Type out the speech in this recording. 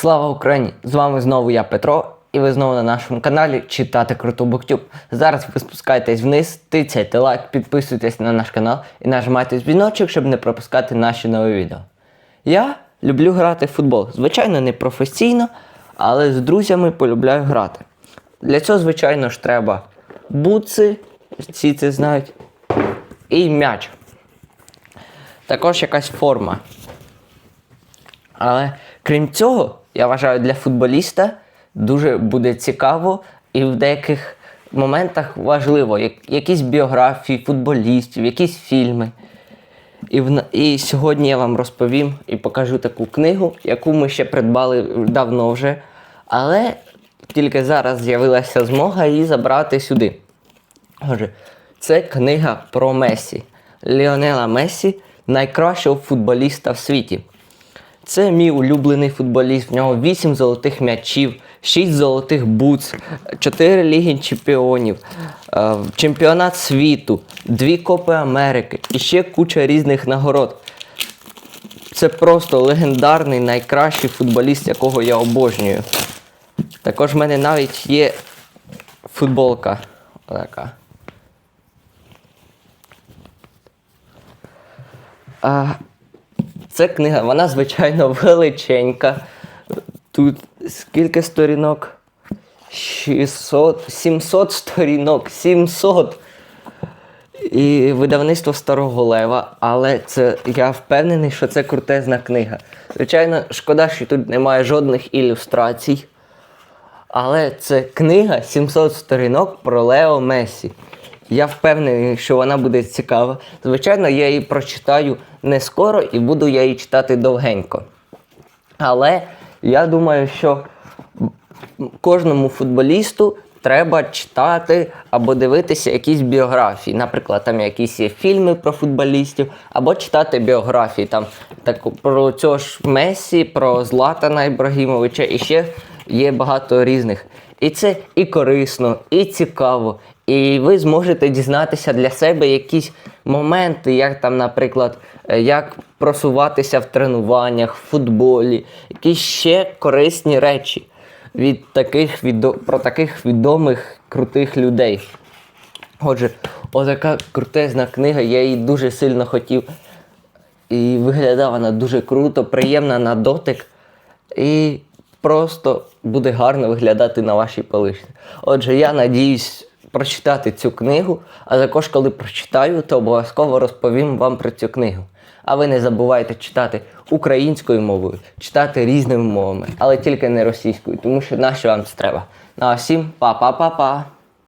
Слава Україні! З вами знову я Петро, і ви знову на нашому каналі Читати Круту Буктюб. Зараз ви спускаєтесь вниз, тицяйте лайк, підписуйтесь на наш канал і нажимайте дзвіночок, щоб не пропускати наші нові відео. Я люблю грати в футбол. Звичайно, не професійно, але з друзями полюбляю грати. Для цього, звичайно ж, треба бутси, всі це знають, і м'яч. Також якась форма. Але крім цього, я вважаю, для футболіста дуже буде цікаво і в деяких моментах важливо, як, якісь біографії футболістів, якісь фільми. І, в, і сьогодні я вам розповім і покажу таку книгу, яку ми ще придбали давно вже. Але тільки зараз з'явилася змога її забрати сюди. Це книга про Месі. Ліонела Месі, найкращого футболіста в світі. Це мій улюблений футболіст. В нього 8 золотих м'ячів, 6 золотих бутс, 4 ліги чемпіонів, е, чемпіонат світу, 2 Копи Америки і ще куча різних нагород. Це просто легендарний найкращий футболіст, якого я обожнюю. Також в мене навіть є футболка. Така. А, це книга, вона, звичайно, величенька. Тут скільки сторінок? 600, 700 сторінок, 700. І видавництво Старого Лева, але це я впевнений, що це крутезна книга. Звичайно, шкода, що тут немає жодних ілюстрацій. Але це книга 700 сторінок про Лео Месі. Я впевнений, що вона буде цікава. Звичайно, я її прочитаю не скоро і буду я її читати довгенько. Але я думаю, що кожному футболісту треба читати або дивитися якісь біографії. Наприклад, там якісь є фільми про футболістів, або читати біографії там так, про цього ж Месі, про Златана Ібрагімовича і ще є багато різних. І це і корисно, і цікаво. І ви зможете дізнатися для себе якісь моменти, як там, наприклад, е, як просуватися в тренуваннях, в футболі, якісь ще корисні речі від таких відо... про таких відомих крутих людей. Отже, отака крутезна книга, я її дуже сильно хотів. І виглядає вона дуже круто, приємна на дотик. І просто буде гарно виглядати на вашій поличці. Отже, я надіюсь прочитати цю книгу, а також, коли прочитаю, то обов'язково розповім вам про цю книгу. А ви не забувайте читати українською мовою, читати різними мовами, але тільки не російською, тому що нащо вам це треба. Ну а всім па-па-па-па!